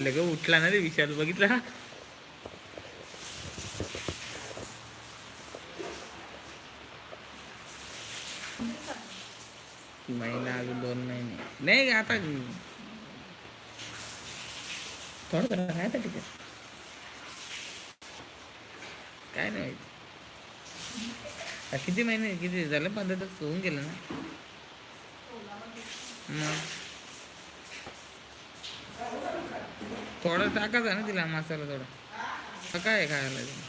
लगे उठला ना रे विशाल बघितला महिना अजून दोन महिने. नाही आता थोडं काय तिथे काय नाही माहिती. किती महिने किती झालं? पंधरा तास होऊन गेलं ना मग थोडं टाकायचा ना तिला मसाला थोडा. काय आहे खायला तिला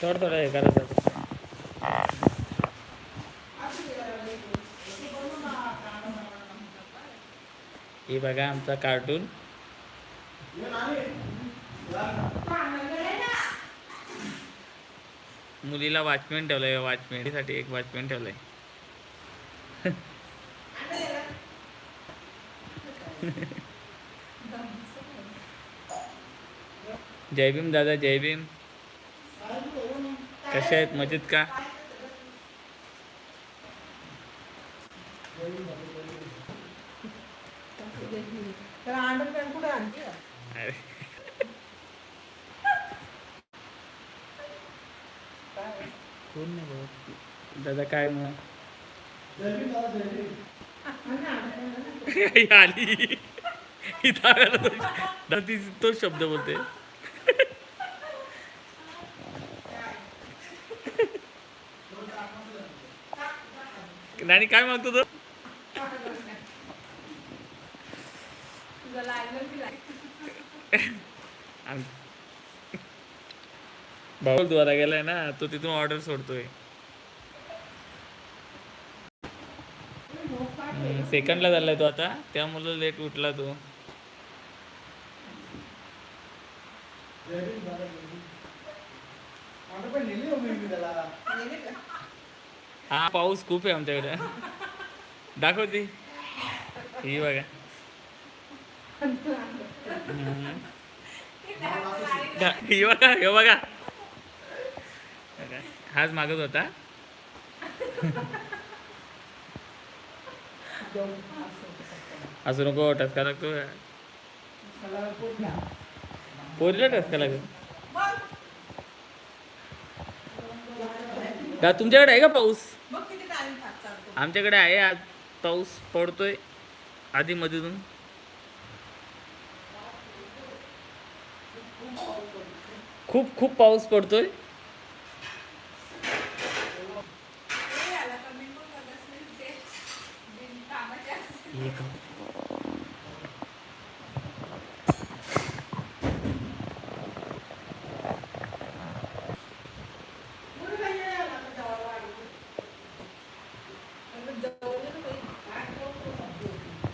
थोडं थोडं हे करायचं हे बघा आमचा कार्टून मुलीला वॉचमॅन ठेवलंय वॉचमॅनसाठी एक वॉचमॅन ठेवलंय. जय भीम दादा जय भीम. कशा आहेत? मजेत का? कुठे आणते कोण नाही बघत. दादा काय मग? आली. तो. ती तोच शब्द बोलते. आणि काय मागतो तो? भाऊ द्वारा गेलाय ना तो तिथून ऑर्डर सोडतोय. सेकंडला झालाय तो आता. त्यामुळे लेट उठला तो. हा पाऊस खूप आहे आमच्याकडे. दाखवती ही बघा. बघा हे बघा. हाच मागत होता. असं नको टचका लागतो. पोरीला टचका लागतो का तुमच्याकडे आहे का पाऊस? आमच्याकडे आहे आज. पाऊस पडतोय आधी मधून खूप खूप पाऊस पडतोय हे आला का मी पण बघत नाही ते बिन कामाचे असते. हे का? अगं खूप खूप पाऊस पडतोय.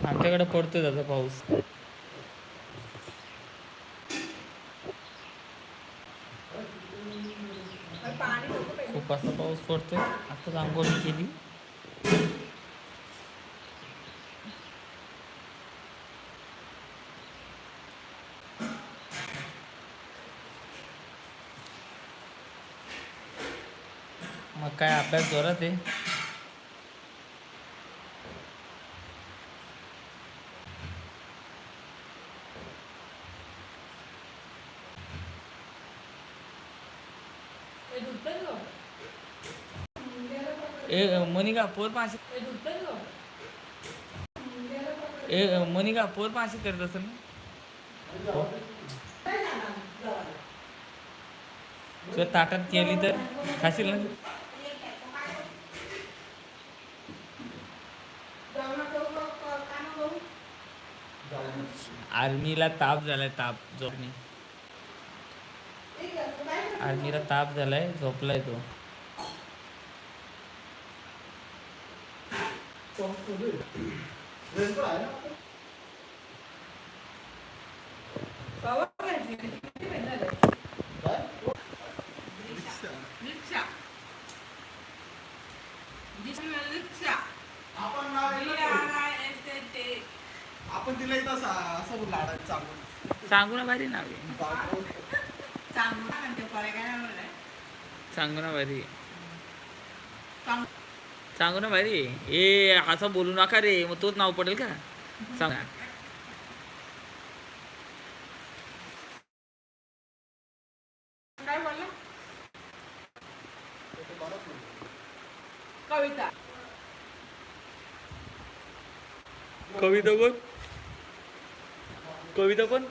आमच्याकडे पडतोय त्याचा पाऊस अरे पाणी नको बाई. खूप असा पाऊस पडतोय. आताच आंघोळी केली. मग काय अभ्यास जोरात आहे. ए मोनिका पोर पाशी ए मोनिका पोर पाशी करत असेल ना? ताटात केली तर खाशील ना? आर्मीला ताप झालाय ताप झोपणी ठीक आहे, तू काय करते? आर्मीला ताप झोपलाय तो झाले? रिक्षा. रिक्षा. रिक्षा. आपण तिला असं लाडायचं सांगू ना भारी नाव आहे चांगलं म्हणते पळे काय नाही म्हणलंय. सांगू ना भारी सांगू ना भारी ए असं बोलू नका रे मग तोच नाव पडेल का? सांग ना. काय बोलला? कविता. कविता कोण कविता कोण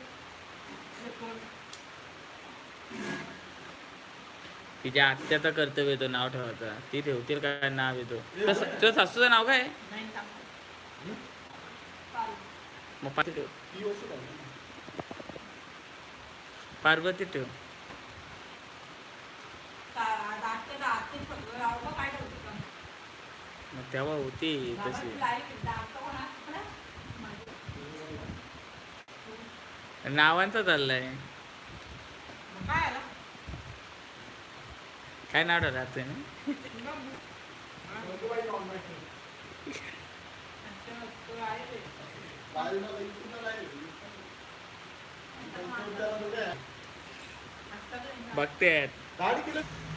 तिच्या आत्याचं कर्तव्य येतो नाव ठेवायचं. ती ठेवतील काय नाव येतो तुझ्या सासूचं नाव काय. मग पार्वती ठेव. पार्वती ठेव. मग तेव्हा होती तशी. नावांचं चाललंय मग काय आलं? काय नाव ठेवलं तुम्ही बघते. आहेत